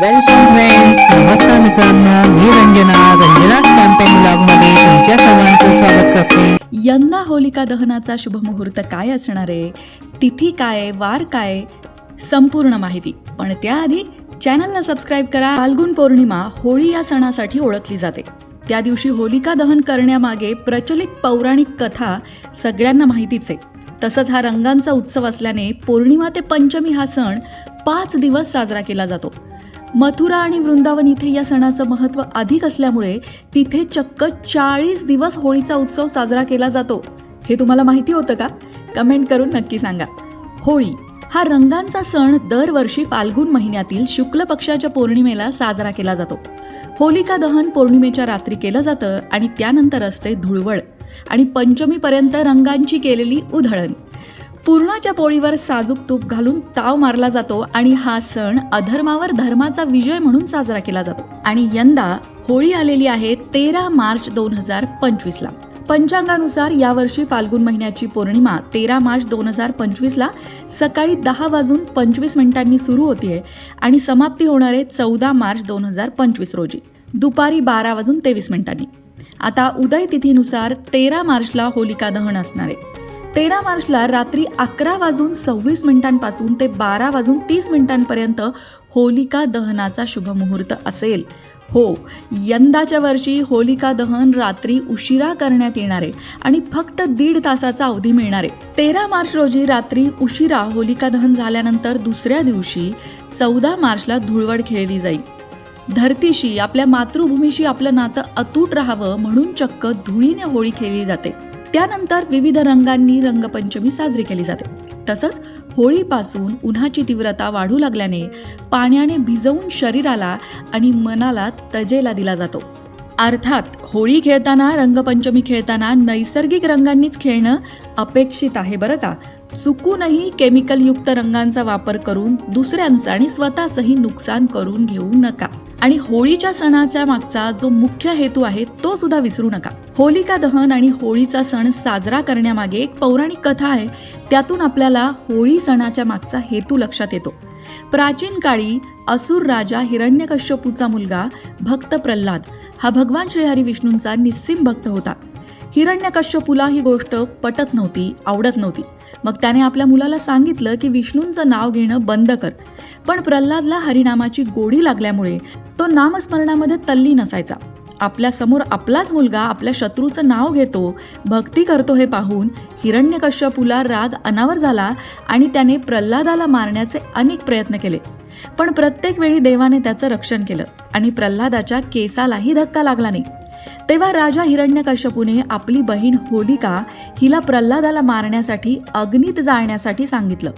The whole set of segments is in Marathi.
वेलकम फ्रेंड्स नमस्कार मित्रांनो. मी रंजना रंजनाच कॅम्पेन ब्लॉगमध्ये तुमच्या सर्वांचं स्वागत करते. यंदा होलिका दहनाचा शुभमुहूर्त काय असणार आहे? तिथी काय वार काय संपूर्ण माहिती. पण त्याआधी चॅनलला सबस्क्राईब करा. फाल्गुन पौर्णिमा होळी या सणासाठी ओळखली जाते. त्या दिवशी होलिका दहन करण्यामागे प्रचलित पौराणिक कथा सगळ्यांना माहितीच आहे. तसंच हा रंगांचा उत्सव असल्याने पौर्णिमा ते पंचमी हा सण पाच दिवस साजरा केला जातो. मथुरा आणि वृंदावन इथे या सणाचं महत्त्व अधिक असल्यामुळे तिथे चक्क चाळीस दिवस होळीचा उत्सव साजरा केला जातो. हे तुम्हाला माहिती होतं का? कमेंट करून नक्की सांगा. होळी हा रंगांचा सण दरवर्षी फाल्गुन महिन्यातील शुक्ल पक्षाच्या पौर्णिमेला साजरा केला जातो. होलिका दहन पौर्णिमेच्या रात्री केलं जातं आणि त्यानंतर असते धुळवड आणि पंचमीपर्यंत रंगांची केलेली उधळण. पूर्णाच्या पोळीवर साजूक तूप घालून ताव मारला जातो आणि हा सण अधर्मावर धर्माचा विजय म्हणून साजरा केला जातो. आणि यंदा होळी आलेली आहे तेरा मार्च दोन हजार पंचवीसला. पंचांगानुसार यावर्षी फाल्गुन महिन्याची पौर्णिमा तेरा मार्च दोन हजार पंचवीसला सकाळी दहा वाजून पंचवीस मिनिटांनी सुरू होतीये आणि समाप्ती होणार आहे चौदा मार्च दोन हजार पंचवीस रोजी. दुपारी बारा वाजून तेवीस मिनिटांनी. आता उदय तिथीनुसार तेरा मार्चला होलिका दहन असणार आहे. तेरा मार्चला रात्री अकरा वाजून सव्वीस मिनिटांपासून ते बारा वाजून तीस मिनिटांपर्यंत होलिका दहनाचा शुभमुहूर्त असेल. हो यंदाच्या वर्षी होलिका दहन रात्री उशिरा करण्यात येणार आहे आणि फक्त दीड तासाचा अवधी मिळणार. आहे तेरा मार्च रोजी रात्री उशिरा होलिका दहन झाल्यानंतर दुसऱ्या दिवशी चौदा मार्चला धुळवड खेळली जाईल धरतीशी आपल्या मातृभूमीशी आपलं नातं अतूट राहावं म्हणून चक्क धुळीने होळी खेळली जाते. त्यानंतर विविध रंगांनी रंगपंचमी साजरी केली जाते. तसंच होळीपासून उन्हाची तीव्रता वाढू लागल्याने पाण्याने भिजवून शरीराला आणि मनाला तजेला दिला जातो. अर्थात होळी खेळताना रंगपंचमी खेळताना नैसर्गिक रंगांनीच खेळणं अपेक्षित आहे बरं का? चुकूनही केमिकलयुक्त रंगांचा वापर करून दुसऱ्यांचं आणि स्वतःचंही नुकसान करून घेऊ नका. आणि होळीच्या सणाच्या मागचा जो मुख्य हेतू आहे तो सुद्धा विसरू नका. होलिका दहन आणि होळीचा सण साजरा करण्यामागे एक पौराणिक कथा आहे. त्यातून आपल्याला होळी सणाच्या मागचा हेतू लक्षात येतो. प्राचीन काळी असुर राजा हिरण्यकश्यपूचा मुलगा भक्त प्रल्हाद हा भगवान श्रीहरी विष्णूंचा निस्सिम भक्त होता. हिरण्यकश्यपूला ही गोष्ट पटत नव्हती आवडत नव्हती. मग त्याने आपल्या मुलाला सांगितलं की विष्णूंचं नाव घेणं बंद कर. पण प्रल्हादला हरिनामाची गोडी लागल्यामुळे तो नामस्मरणामध्ये तल्लीन असायचा आपल्यासमोर आपलाच मुलगा आपल्या शत्रूचं नाव घेतो भक्ती करतो हे पाहून हिरण्यकश्यपूला राग अनावर झाला आणि त्याने प्रल्हादाला मारण्याचे अनेक प्रयत्न केले. पण प्रत्येक वेळी देवाने त्याचं रक्षण केलं आणि प्रल्हादाच्या केसालाही धक्का लागला नाही. तेव्हा राजा हिरण्यकश्यपूने आपली बहीण होलिका हिला प्रल्हादाला मारण्यासाठी अग्नीत जाळण्यासाठी सांगितलं.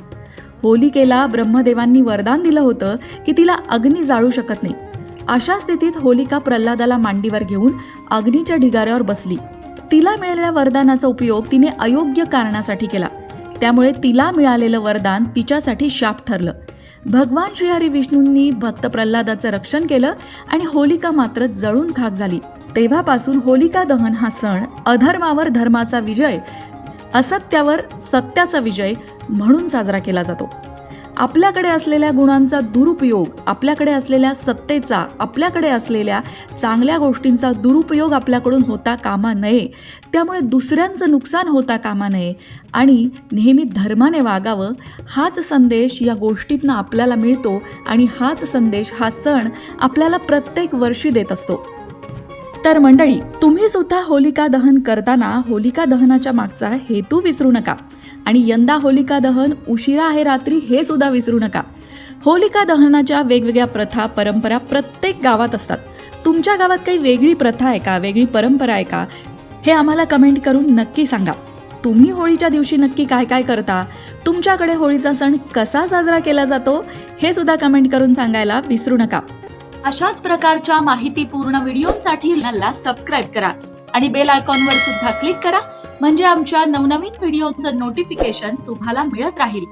होलिकेला ब्रह्मदेवांनी वरदान दिलं होतं की तिला अग्नी जाळू शकत नाही. अशा स्थितीत होलिका प्रल्हादाला मांडीवर घेऊन अग्नीच्या ढिगाऱ्यावर बसली. तिला मिळालेल्या वरदानाचा उपयोग तिने अयोग्य कारणासाठी केला. त्यामुळे तिला मिळालेलं वरदान तिच्यासाठी शाप ठरलं. भगवान श्रीहरी विष्णूंनी भक्त प्रल्हादाचं रक्षण केलं आणि होलिका मात्र जळून खाक झाली. तेव्हापासून होलिका दहन हा सण अधर्मावर धर्माचा विजय असत्यावर सत्याचा विजय म्हणून साजरा केला जातो. आपल्याकडे असलेल्या गुणांचा दुरुपयोग आपल्याकडे असलेल्या सत्तेचा आपल्याकडे असलेल्या चांगल्या गोष्टींचा दुरुपयोग आपल्याकडून होता कामा नये. त्यामुळे दुसऱ्यांचं नुकसान होता कामा नये. आणि नेहमी धर्माने वागावं हाच संदेश या गोष्टीतनं आपल्याला मिळतो आणि हाच संदेश हा सण आपल्याला प्रत्येक वर्षी देत असतो. तर मंडळी तुम्ही सुद्धा होलिका दहन करताना होलिका दहनाच्या मागचा हेतू विसरू नका. आणि यंदा होलिका दहन उशिरा आहे रात्री हे सुद्धा विसरू नका. होलिका दहनाच्या वेगवेगळ्या प्रथा परंपरा प्रत्येक गावात असतात. तुमच्या गावात काही वेगळी प्रथा आहे का? वेगळी परंपरा आहे का? हे आम्हाला कमेंट करून नक्की सांगा. तुम्ही होळीच्या दिवशी नक्की काय काय करता? तुमच्याकडे होळीचा सण कसा साजरा केला जातो? हे सुद्धा कमेंट करून सांगायला विसरू नका. अशाच प्रकारच्या माहितीपूर्ण व्हिडिओसाठी सबस्क्राईब करा आणि बेल आयकॉनवर सुद्धा क्लिक करा. म्हणजे आमच्या नवनवीन व्हिडिओचं नोटिफिकेशन तुम्हाला मिळत राहील.